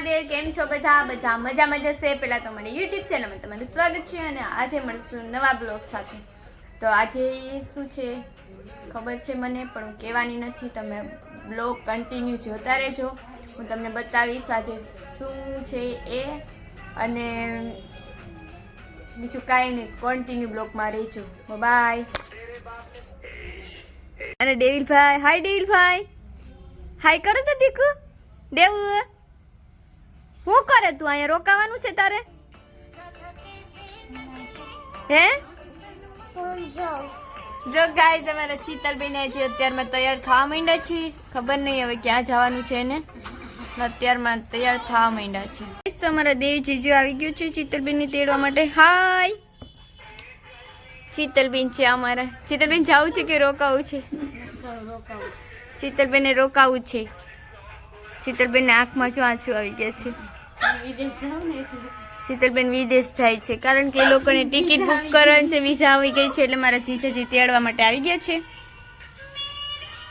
મહાદેવ, કેમ છો બધા? બધા મજામાં જશે પહેલાં તો મને યુટ્યુબ ચેનલમાં તમારું સ્વાગત છે અને આજે મળશું નવા બ્લોગ સાથે. તો આજે શું છે? ખબર છે મને, પણ હું કહેવાની નથી. તમે બ્લોગ કન્ટિન્યુ જોતા રહેજો. હું તમને બતાવીશ આજે શું છે એ. અને બીજું કાંઈ નહીં કન્ટિન્યુ બ્લોગમાં રહેજો. બાય અરે ડેવિલભાઈ હાય ડેવિલભાઈ હાય કરો તો દીકુ દેવું કરે તું અહીંયા રોકાવાનું છે તારે? હે? જો ગાય અમારા શીતલબેન છે અત્યારમાં તૈયાર થવા માંડ્યા છે. ખબર નહીં હવે ક્યાં જવાનું છે એને. અત્યારમાં તૈયાર થવા માંડ્યા છે. તો અમારા દેવી જીજુ આવી ગયું છે શીતલબેનને તેડવા માટે. હાય શીતલબેન છે અમારા. શીતલબેન, જવું છે કે રોકાવું છે? શીતલબેનને રોકાવું છે. શીતલબેનને આંખમાં જો આંસુ આવી ગયા છે. શીતલબેન વિદેશ જાય છે. કારણ કે એ લોકોને ટિકિટ બુક કરવાની છે વિઝા આવી ગઈ છે એટલે મારા જીજાજી તેડવા માટે આવી ગયા છે.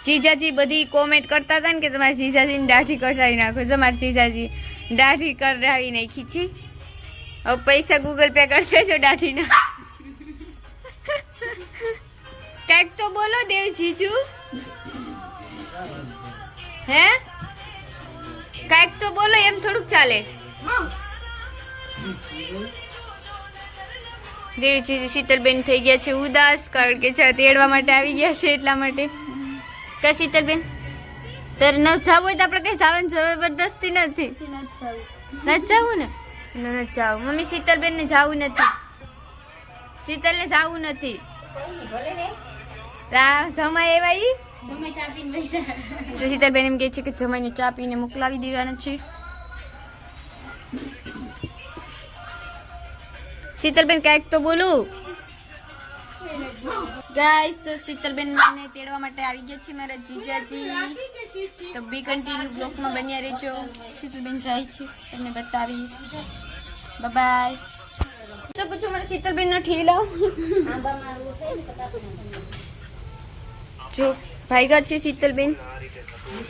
જીજાજી બધી કોમેન્ટ કરતા હતા ને કે તમારા જીજાજીને દાઢી કઢાવી નાખો. તમારા જીજાજી દાઢી કઢાવી નાખી છે. હવે પૈસા ગૂગલ પે કરશે જો દાઢીના કંઈક તો બોલો દેવ જીજુ. હે? કંઈક તો બોલો એમ થોડુંક ચાલે. દેવજી શીતલબેન થઈ ગયા છે ઉદાસ કારણ કે તેડવા માટે આવી ગયા છે એટલા માટે. કા શીતલબેન? તારે ન જવું હોય તો આપણે કઈ જવાનું જબરદસ્તી નથી. નથી જવું. ને ન? જવું. મમ્મી શીતલબેન ને જવું નથી. શીતલ ને જવું નથી તા સમય એવા શીતલબેન એમ કહે છે કે જમાઈને ચા પીને મોકલાવી દેવાના છે. શીતલબેન કાંઈક તો બોલું. ગાઈસ તો શીતલબેન મને તેડવા માટે આવી ગયા છે મારા જીજાજી. તો બી કન્ટિન્યુ બ્લોકમાં બન્યા રહેજો. શીતલબેન જાય છે તમને બતાવીશ. બાય તો પૂછો મારા શીતલબેન નો ઠેલો. જો ભાઈગા છે શીતલબેન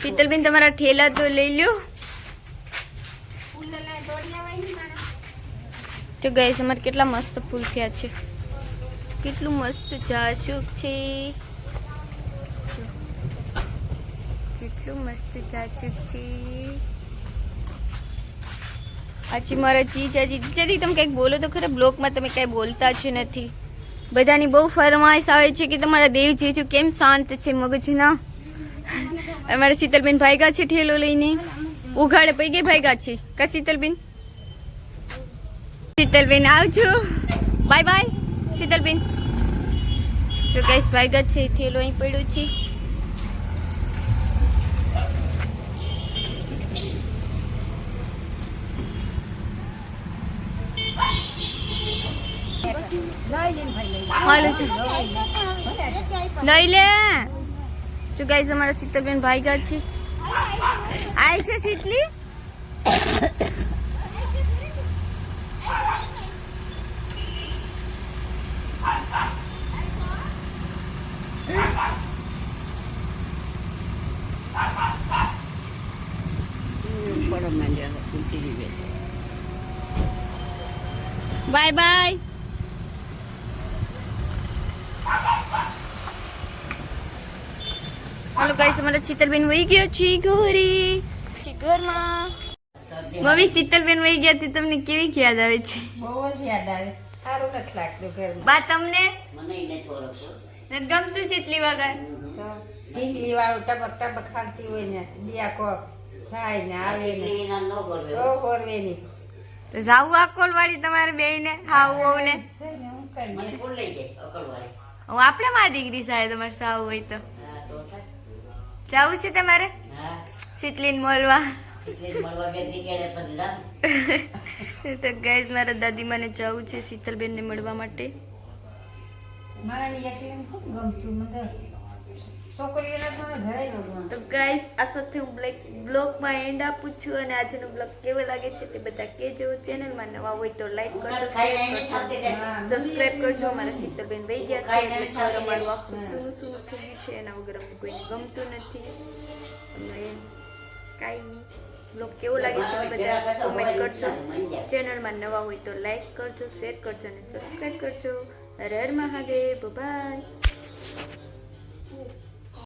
શીતલબેન તમારા ઠેલા તો લઈ લ્યો. જો ગાઈસ અમારે કેટલા મસ્ત ફૂલ થયા છે. કેટલું મસ્ત જાસુક છે. કેટલું મસ્ત જાસુક છે. આજી મારા જીજાજી જીજાજી, તમે કંઈક બોલો તો ખરા, બ્લોકમાં તમે કંઈ બોલતા જ નથી. બધાની બહુ ફરમાઈશ આવે છે કે તમારા દેવજી છું કેમ શાંત છે મગજના? અમારા શીતલબેન ભાઈગા છે ઠેલો લઈને. ઉઘાડે પૈગે ભાઈગા છે. કા શીતલબેન? શીતલબેન આવજો. Bye bye Sheetalben. જો ગાઈસ ભાઈગા છે, થેલો અહીં પડ્યો છે. લઈ લે. ગાઈસ અમારા શીતલબેન ભાઈગા છે. આય છે, શીતલી. Bye bye. હાલો ગાઈસ અમારા શીતલબેન વહી ગયો છે ઘરે. ઘરમાં મમ્મી શીતલબેન વહી ગયા તે તમને કેવી યાદ આવે છે? બહુ જ યાદ આવે. સારું નથી લાગતું ઘરમાં. બા તમને? મને ગમતું શીતલી વગર? તો ઢીંગલી વાળું ટપક ટપક ખાતી હોય ને દિયા કો થાય ને આવે ને. ટીવી ના ન કરવે તો કરવે નહીં. તો જાવું અકોલ તમારે બે ને ને હું આપણે માં દીકરી સાહેબ તમારે સાવ હોય તો. જવું છે તમારે? શીતલીન મોલવા તો ગાઈઝ મારા દાદી મને જવું છે શીતલબેનને મળવા માટે. મારા ગમતું? મને તો ગાઈઝ આ સાથે હું બ્લેક બ્લોગમાં એન્ડ આપું છું અને આજનો બ્લોગ કેવો લાગે છે તે બધા કહેજો ચેનલમાં નવા હોય તો લાઈક કરજો સબસ્ક્રાઇબ કરજો. મારા શીતલબેન વહી ગયા છે એટલે તમારું મારું આખું શું શું થયું છે એના વગર અમને કોઈને ગમતું નથી. અમે કાંઈ નહીં. બ્લોગ કેવો લાગે છે તે બધા કોમેન્ટ કરજો. ચેનલમાં નવા હોય તો લાઈક કરજો શેર કરજો અને સબસ્ક્રાઈબ કરજો. હર હર મહાદેવ. બાય